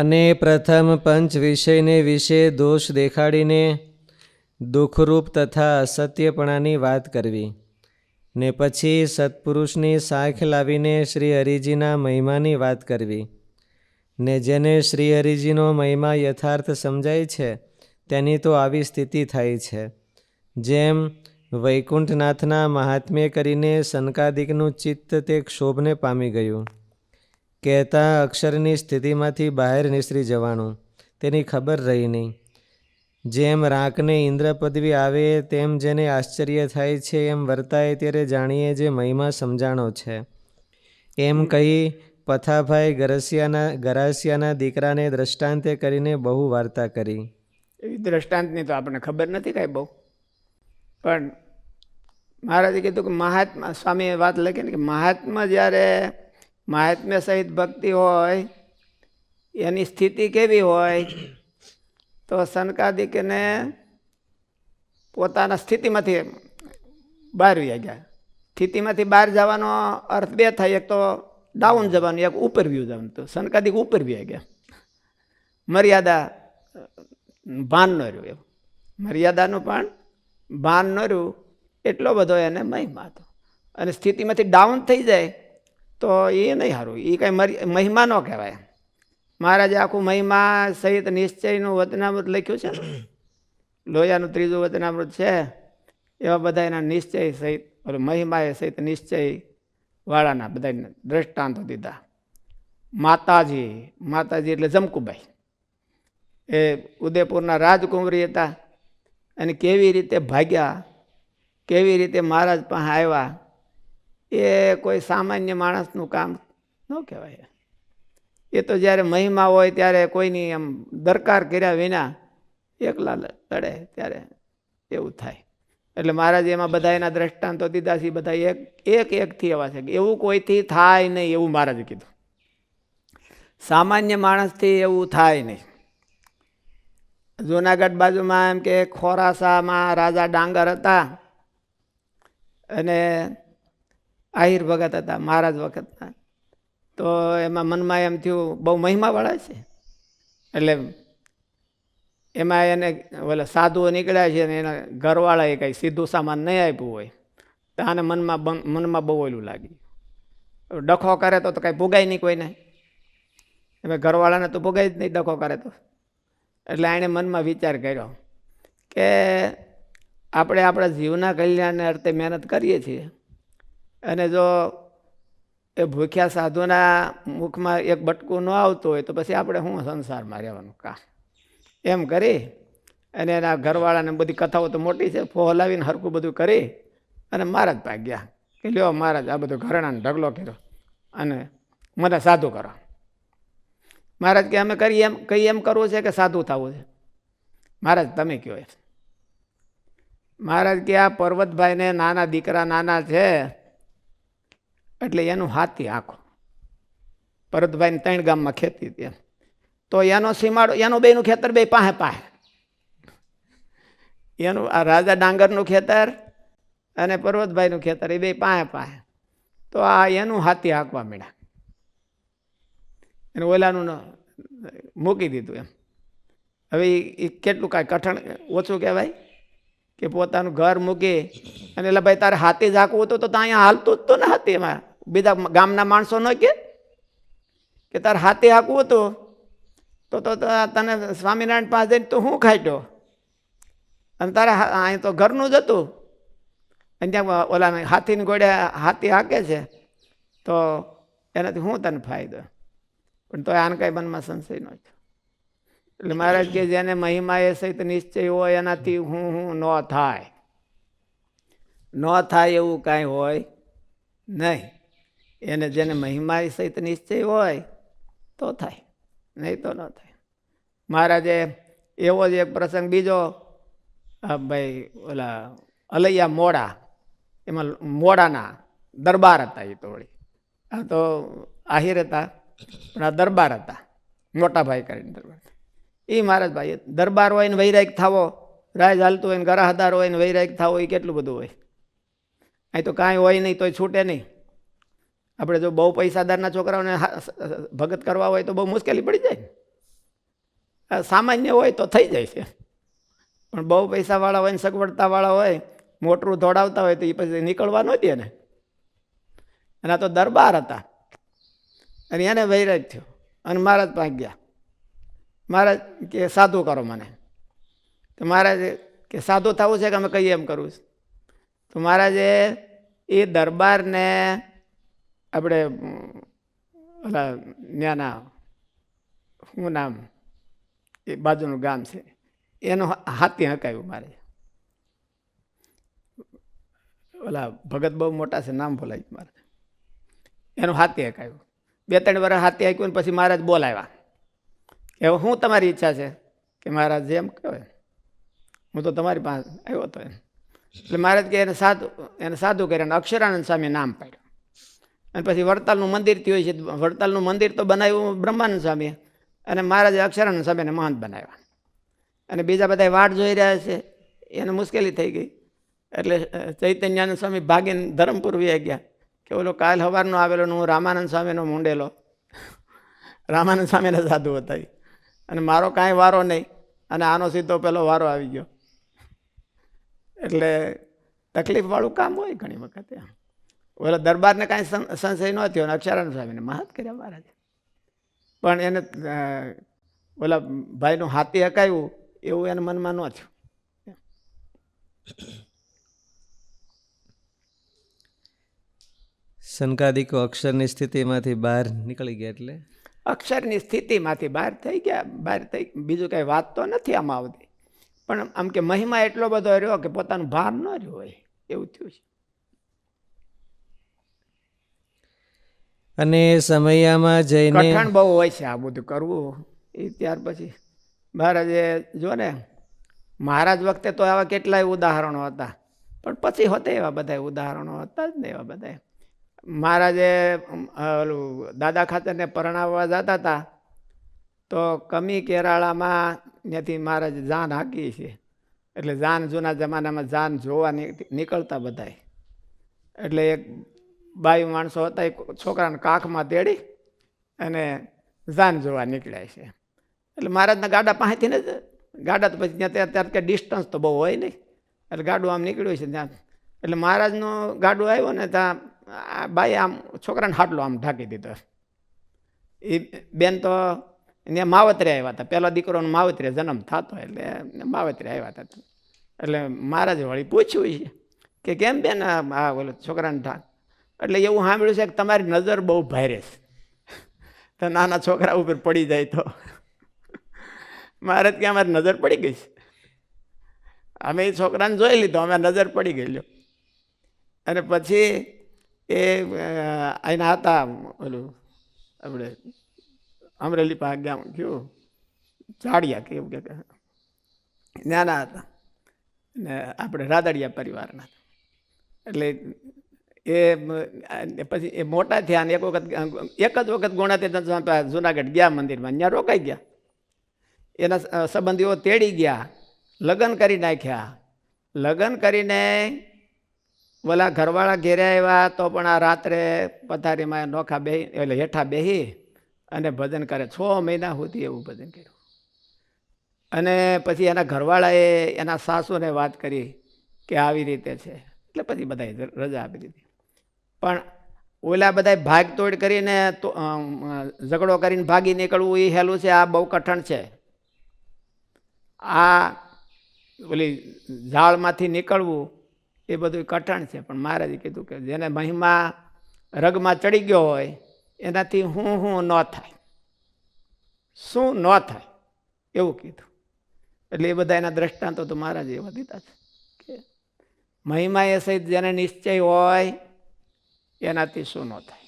અને પ્રથમ પંચ વિષયને વિશે દોષ દેખાડીને દુઃખરૂપ તથા અસત્યપણાની વાત કરવી. ને પછી સત્પુરુષની સાખ લાવીને શ્રી હરિજીના મહિમાની વાત કરવી. ને જેને શ્રી હરિજીનો મહિમા યથાર્થ સમજાય છે, તેની તો આવી સ્થિતિ થાય છે. જેમ વૈકુંઠનાથના મહાત્મ્ય કરીને સનકાદિકનું ચિત્ત તે ક્ષોભને પામી ગયું. કહેતા અક્ષરની સ્થિતિમાંથી બહાર નિસરી જવાનું. તેની ખબર રહી નહીં. જેમ રાંકને ઇન્દ્ર પદવી આવે, તેમ જેને આશ્ચર્ય થાય છે, એમ વર્તાય ત્યારે જાણીએ જે મહિમા સમજાણો છે. એમ કહી પથાભાઈ ગરસિયાના, ગરાસિયાના દીકરાને દ્રષ્ટાંતે કરીને બહુ વાર્તા કરી. એવી દ્રષ્ટાંતની તો આપણને ખબર નથી કાંઈ બહુ. પણ મહારાજે કીધું કે મહાત્મા, સ્વામીએ વાત લખી ને કે મહાત્મા જ્યારે મહાત્મ્ય સહિત ભક્તિ હોય, એની સ્થિતિ કેવી હોય, તો સનકાદિકને પોતાના સ્થિતિમાંથી બહાર વ્યા ગયા. સ્થિતિમાંથી બહાર જવાનો અર્થ બે થાય, એક તો ડાઉન જવાનું, એક ઉપર વ્યૂ જવાનું. તો સનકાદિક ઉપર વ્યા ગયા. મર્યાદા ભાન ન રહ્યું એવું મર્યાદાનું પણ ભાન ન રહ્યું. એટલો બધો એને મહિમા હતો. અને સ્થિતિમાંથી ડાઉન થઈ જાય તો એ નહીં સારું એ કાંઈ મહિમા ન કહેવાય. મહારાજે આખું મહિમા સહિત નિશ્ચયનું વચનામૃત લખ્યું છે ને? લોયાનું ત્રીજું વચનામૃત છે. એવા બધા એના નિશ્ચય સહિત મહિમાએ સહિત નિશ્ચય વાળાના બધા દ્રષ્ટાંતો દીધા. માતાજી માતાજી એટલે જમકુભાઈ. એ ઉદયપુરના રાજકુંવરી હતા. અને કેવી રીતે ભાગ્યા કેવી રીતે મહારાજ પાસે આવ્યા એ કોઈ સામાન્ય માણસનું કામ ન કહેવાય. એ તો જ્યારે મહિમા હોય ત્યારે કોઈની એમ દરકાર કર્યા વિના એકલા લડે ત્યારે એવું થાય. એટલે મહારાજ એમાં બધા એના દ્રષ્ટાંતો દીધા છે, બધા એક એક એકથી એવા છે કે એવું કોઈથી થાય નહીં એવું મહારાજે કીધું. સામાન્ય માણસથી એવું થાય નહીં. જુનાગઢ બાજુમાં એમ કે ખોરાસામાં રાજા ડાંગર હતા અને આહિર ભગત હતા, મહારાજ વખતના તો એમાં મનમાં એમ થયું, બહુ મહિમાવાળા છે. એટલે એમાં એને ઓલા સાધુઓ નીકળ્યા છે ને એના ઘરવાળાએ કંઈ સીધું સામાન નહીં આપ્યું હોય. તો આને મનમાં મનમાં બહુ ઓલું લાગ્યું. ડખો કરે તો કાંઈ ભોગાય નહીં કોઈને. એમાં ઘરવાળાને તો ભોગાય જ નહીં ડખો કરે તો. એટલે એણે મનમાં વિચાર કર્યો કે આપણે આપણા જીવના કલ્યાણને અર્થે મહેનત કરીએ છીએ. અને જો એ ભૂખ્યા સાધુના મુખમાં એક બટકું ન આવતું હોય તો પછી આપણે શું સંસારમાં રહેવાનું? કા? એમ કરી અને એના ઘરવાળાને બધી કથાઓ તો મોટી છે ફો હલાવીને હરખું બધું કરી અને મહારાજ પાસે ગયા. કે લ્યો મહારાજ, આ બધું ઘરણાને ઢગલો કર્યો અને મને સાધુ કરો. મહારાજ કે, અમે કરીએ એમ કઈ એમ કરવું છે કે સાધુ થવું છે? મહારાજ, તમે કહો એ મહારાજ કે, આ પર્વતભાઈને નાના દીકરા નાના છે એટલે એનું હાથી આંખો. પર્વતભાઈને ત્રણ ગામમાં ખેતી હતી તો એનો સીમાડો, એનું બેનું ખેતર બે પાસે પાસે. એનું આ રાજા ડાંગરનું ખેતર અને પર્વતભાઈનું ખેતર એ બે પાસે પાસે. તો આ એનું હાથી હાંકવા મળ્યા એને ઓલાનું મૂકી દીધું એમ. હવે ઈ કેટલું કાંઈ કઠણ, ઓછું કહેવાય? કે પોતાનું ઘર મૂકી અને એટલે ભાઈ તારે હાથી જ હાંકવું હતું તો અહીંયા હાલતું જ તો ને હાથીમાં બીજા ગામના માણસો ન કે કે તારે હાથી હાંકવું હતું તો તો તને સ્વામિનારાયણ પાસે જઈને તું શું ખાટ્યો અને તારે હા- અહીં તો ઘરનું જ હતું. અને ત્યાં ઓલા હાથીને ગોળે હાથી હાંકે છે, તો એનાથી શું તને ફાયદો? પણ તો આને કાંઈ મનમાં સંશય ન એટલે મહારાજ કે જેને મહિમા એ સહિત નિશ્ચય હોય, એનાથી હું હું ન થાય. ન થાય એવું કાંઈ હોય નહીં. એને જેને મહિમા સહિત નિશ્ચય હોય, તો થાય. નહીં તો ન થાય. મહારાજે એવો જ એક પ્રસંગ બીજો ભાઈ ઓલા અલૈયા મોડા, એમાં મોડાના દરબાર હતા એ તો વળી. આ તો આહિર હતા, પણ આ દરબાર હતા, મોટા ભાઈ કરીને દરબાર. એ મહારાજ ભાઈ, દરબાર હોય ને વૈરાગ થાવો, રાજ હાલતું હોય ને ગરાહદાર હોય ને વૈરાગ થાવો એ કેટલું બધું હોય. અહીં તો કાંઈ હોય નહીં, તોય છૂટે નહીં. આપણે જો બહુ પૈસાદારના છોકરાઓને ભગત કરવા હોય તો બહુ મુશ્કેલી પડી જાય. સામાન્ય હોય તો થઈ જાય છે. પણ બહુ પૈસાવાળા હોય ને સગવડતાવાળા હોય મોટરું દોડાવતા હોય તો એ પછી નીકળવા ન દે ને. અને આ તો દરબાર હતા. અને એને વૈરાગ થયો. અને મહારાજ પાસે ગયા. મહારાજ કે, સાધુ કરો મને. તો મહારાજ કે, સાધુ થવું છે કે અમે કહીએ એમ કરવું છે? તો મહારાજે એ દરબારને આપણે ઓલા ન્યાના, શું નામ? એ બાજુનું ગામ છે. એનો હાથી હકાયું મારે. ઓલા ભગત બહુ મોટા છે, નામ બોલાય મારે. એનું હાથી હકાયું. બે ત્રણ વર્ષ હાથી હાક્યું પછી મહારાજ બોલાવ્યા. હવે શું તમારી ઈચ્છા છે? કે મહારાજ જેમ કહેવાય હું તો તમારી પાસે આવ્યો હતો એમ. એટલે મહારાજ કે એને સાધુ એને સાધુ કર્યા અને અક્ષરાનંદ સ્વામી નામ પાડ્યું. અને પછી વડતાલનું મંદિર થયું છે. વડતાલનું મંદિર તો બનાવ્યું બ્રહ્માનંદ સ્વામીએ અને મહારાજે અક્ષરાનંદ સ્વામીને મહંત બનાવ્યા. અને બીજા બધા વાટ જોઈ રહ્યા છે. એને મુશ્કેલી થઈ ગઈ. એટલે ચૈતન્યાનંદ સ્વામી ભાગીને ધરમપુર વ્યા ગયા કે ઓલો કાલ સવારનો આવેલો હું રામાનંદ સ્વામીનો મૂંડેલો. રામાનંદ સ્વામીને સાધુ હતા. અને મારો કાંઈ વારો નહીં. અને આનો સીધો પેલો વારો આવી ગયો. એટલે તકલીફવાળું કામ હોય ઘણી વખત ઓલા દરબારને કાંઈ સંશય ન થયો અક્ષરાનંદ સ્વામીને મહત કર્યા મહારાજ. પણ એને ઓલા ભાઈનું હાથી હકાયું એવું એને મનમાં ન થયું. શંકાદિકો અક્ષરની સ્થિતિમાંથી બહાર નીકળી ગયા એટલે? અક્ષરની સ્થિતિમાંથી બહાર થઈ ગયા બહાર થઈ બીજું કાંઈ વાત તો નથી આમાં આવતી. પણ આમ કે મહિમા એટલો બધો રહ્યો કે પોતાનું ભાર ન રહ્યો હોય એવું થયું છે. અને સમયામાં જઈને કઠણ બહુ હોય છે આ બધું કરવું. એ ત્યાર પછી મહારાજે જો ને, મહારાજ વખતે તો આવા કેટલાય ઉદાહરણો હતા. પણ પછી હોતે એવા બધા ઉદાહરણો હતા જ ને એવા બધા મહારાજે ઓલું દાદા ખાતરને પરણાવવા જતા હતા. તો કમી કેરાળામાં ત્યાંથી મહારાજ જાન હાકી છે એટલે જાન જૂના જમાનામાં જાન જોવા નીકળતા બધાય. એટલે એક બાયું માણસો હતા, એ છોકરાને કાખમાં તેડી અને જાન જોવા નીકળ્યા છે. એટલે મહારાજના ગાડા પાસેથી ને ગાડા તો પછી ત્યાં ત્યાં કે ડિસ્ટન્સ તો બહુ હોય નહીં. એટલે ગાડું આમ નીકળ્યું છે ત્યાં. એટલે મહારાજનો ગાડું આવ્યો ને ત્યાં બાઈ આમ છોકરાને હાટલો આમ ઢાંકી દીધો. એ બેન તો ત્યાં માવતરે આવ્યા હતા. પહેલો દીકરોનો માવતરે જન્મ થતો એટલે માવતરે આવ્યા હતા. એટલે મહારાજે વળી પૂછ્યું છે કે કેમ બેન આ ઓલો છોકરાને ઢાંક એટલે એવું સાંભળ્યું છે કે તમારી નજર બહુ ભારે છે. તો નાના છોકરા ઉપર પડી જાય તો. મારે ત્યાં અમારી નજર પડી ગઈ છે. અમે એ છોકરાને જોઈ લીધો, અમે નજર પડી ગયેલો અને પછી એ એના હતા ઓલું આપણે અમરેલી પાસે ગામ કયું ઝાડિયા કે એવું કે નાના હતા. ને આપણે રાદડિયા પરિવારના એટલે એ પછી એ મોટા થયા ને એક વખત, એક જ વખત ગુણાતીર્થ જુનાગઢ ગયા મંદિરમાં. અહીંયા રોકાઈ ગયા. એના સંબંધીઓ તેડી ગયા. લગ્ન કરી નાખ્યા. લગ્ન કરીને ઓલા ઘરવાળા ઘેરે આવ્યા તો પણ આ રાત્રે પથારીમાં નોખા બેહી, એટલે હેઠા બેહી અને ભજન કરે. છ મહિના સુધી એવું ભજન કર્યું. અને પછી એના ઘરવાળાએ એના સાસુને વાત કરી કે આવી રીતે છે. એટલે પછી બધાએ રજા આપી દીધી. પણ ઓલા બધા ભાગ તોડ કરીને ઝઘડો કરીને ભાગી નીકળવું એ હેલું છે, આ બહુ કઠણ છે. આ ઓલી ઝાડમાંથી નીકળવું એ બધું કઠણ છે, પણ મહારાજે કીધું કે જેને મહિમા રગમાં ચડી ગયો હોય, એનાથી હું હું ન થાય. શું ન થાય? એવું કીધું. એટલે એ બધા એના દ્રષ્ટાંતો તો મહારાજે એવા દીધા છે કે મહિમા એ સહિત જેને નિશ્ચય હોય એનાથી શું ન થાય.